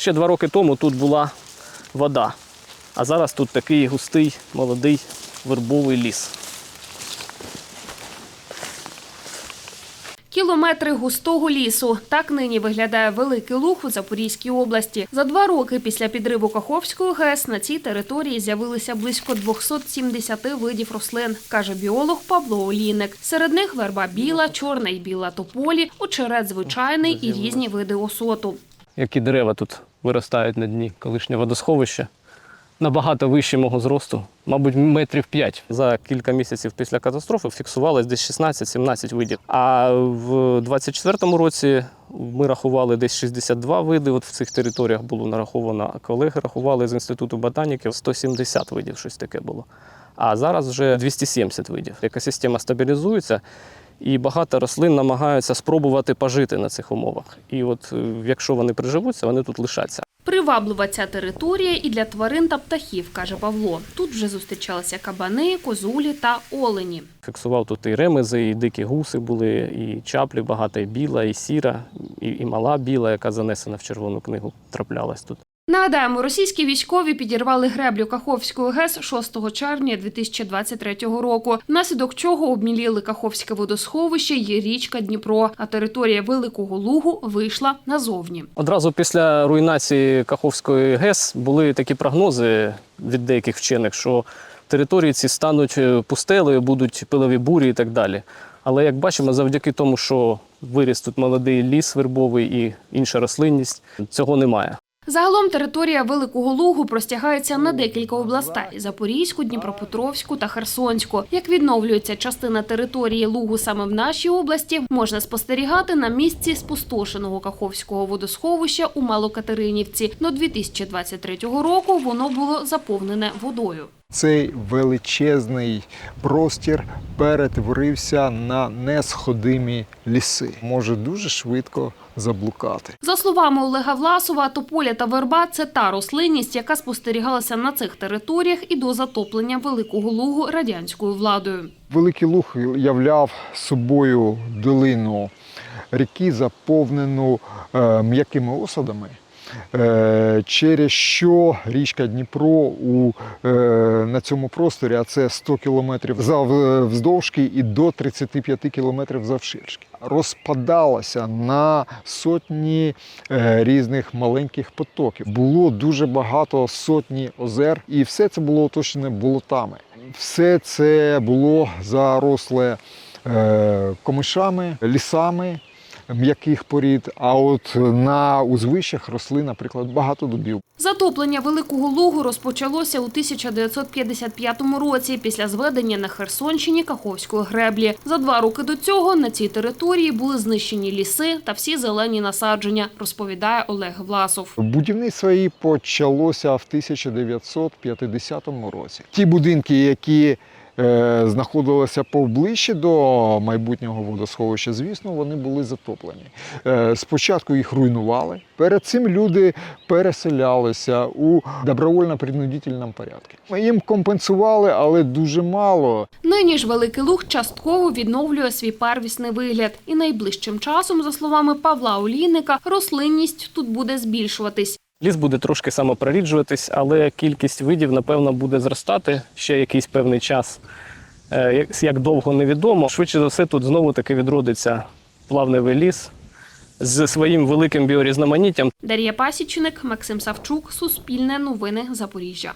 Ще два роки тому тут була вода, а зараз тут такий густий, молодий вербовий ліс. Кілометри густого лісу. Так нині виглядає великий луг у Запорізькій області. За два роки після підриву Каховської ГЕС на цій території з'явилися близько 270 видів рослин, каже біолог Павло Олійник. Серед них верба біла, чорна і біла тополі, очерет звичайний і різні види осоту. Які дерева тут виростають на дні колишнє водосховище. Набагато вище мого зросту, мабуть, метрів 5. За кілька місяців після катастрофи фіксувалось десь 16-17 видів. А в 24-му році ми рахували десь 62 види. От в цих територіях було нараховано. А Колеги рахували з інституту ботаніки 170 видів, щось таке було. А зараз вже 270 видів. Екосистема стабілізується, і багато рослин намагаються спробувати пожити на цих умовах. І от е, якщо вони приживуться, вони тут лишаться. Приваблива ця територія і для тварин та птахів, каже Павло. Тут вже зустрічалися кабани, козулі та олені. Фіксував тут і ремези, і дикі гуси були, і чаплі багато, і біла, і сіра, і, і мала біла, яка занесена в червону книгу, траплялась тут. Нагадаємо, російські військові підірвали греблю Каховської ГЕС 6 червня 2023 року, внаслідок чого обміліли Каховське водосховище і річка Дніпро, а територія Великого Лугу вийшла назовні. Одразу після руйнації Каховської ГЕС були такі прогнози від деяких вчених, що території ці стануть е, пустелею, будуть пилові бурі і так далі. Але як бачимо, завдяки тому, що виріс тут молодий ліс вербовий і інша рослинність, цього немає. Загалом територія Великого Лугу простягається на декілька областей: Запорізьку, Дніпропетровську та Херсонську. Як відновлюється частина території Лугу саме в нашій області, можна спостерігати на місці спустошеного Каховського водосховища у Малокатеринівці. До 2023 року воно було заповнене водою. Цей величезний простір перетворився на несходимі ліси. Може дуже швидко заблукати. За словами Олега Власова, тополя та верба це та рослинність, яка спостерігалася на цих територіях і до затоплення Великого Лугу радянською владою. Великий луг являв собою долину ріки, заповнену е, м'якими осадами. Е, Через що річка Дніпро у, е, на цьому просторі, а це 100 кілометрів завдовжки і до 35 кілометрів завширшки, розпадалася на сотні е, різних маленьких потоків. Було дуже багато сотні озер, і все це було оточене болотами. Все це було заросле комишами, лісами м'яких порід. А от на узвищах росли, наприклад, багато дубів. Затоплення Великого Лугу розпочалося у 1955 році після зведення на Херсонщині Каховської греблі. За два роки до цього на цій території були знищені ліси та всі зелені насадження, розповідає Олег Власов. Будівництво її почалося в 1950 році. Ті будинки, які знаходилися поближче до майбутнього водосховища, звісно, вони були затоплені. Е, спочатку їх руйнували. Перед цим люди переселялися у добровольно-принудительному порядку. Їм компенсували, але дуже мало. Нині ж Великий Луг частково відновлює свій первісний вигляд. І найближчим часом, за словами Павла Олійника, рослинність тут буде збільшуватись. Ліс буде трошки самопроріджуватись, але кількість видів, напевно, буде зростати ще якийсь певний час. Е, як- довго невідомо. Швидше за все, тут знову таки відродиться плавневий ліс з своїм великим біорізноманіттям. Дар'я Пасічник, Максим Савчук, Суспільне новини Запоріжжя.